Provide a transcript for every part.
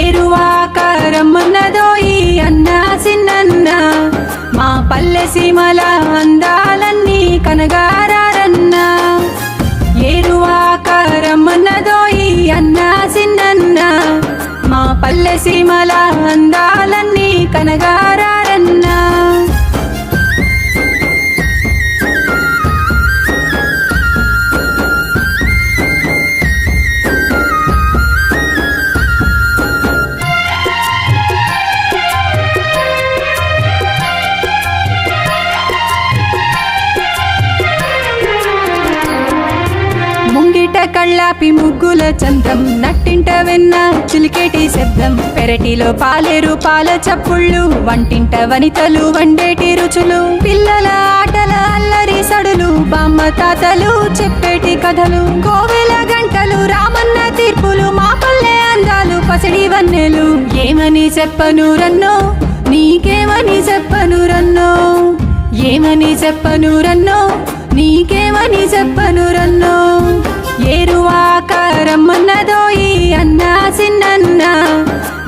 ఏరువాకారమున్నదో ఈ అన్న సిన్నన్న. మా పల్లె సీమల అందాలన్నీ కనగారన్న ఏరువాకారమున్నదో ఈ అన్న సిన్నన్న. మా పల్లె సీమల అందాలన్నీ కనగారా పెరట కళ్ళాపి ముగ్గుల చందం నట్టింట వెన్న చిలికేటి శబ్దం. పెరటిలో పాలేరు పాల చప్పుళ్ళు వంటింట వనితలు వండేటి రుచులు. పిల్లల ఆటల అల్లరి సడులు బామ్మ తాతలు చెప్పేటి కథలు. కోవెల గంటలు రామన్న తీర్పులు మా పల్లె అందాలు పసిడి వన్నెలు. ఏమని చెప్పను రన్నో? నీకేమని చెప్పను రన్నో? ఏమని చెప్పను రన్నో? నీకేమని చెప్పను రన్నో? రమ్మన్నదోయి అన్న సిన్నన్న.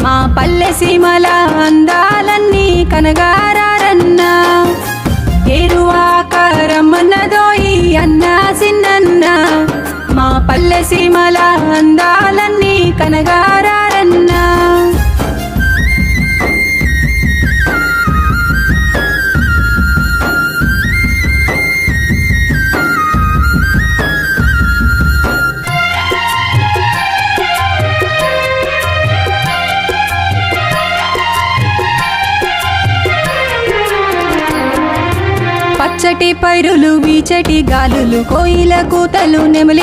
మా పల్లె సీమల అందాలన్నీ కనగారన్నా ఏరువాక రమ్మన్నదోయి అన్న సిన్నన్న. మా పల్లె సీమల అందాలన్నీ కనగారా పచ్చటి పైరులు వీచటి గాలులు కోయిల కూతలు నెమలి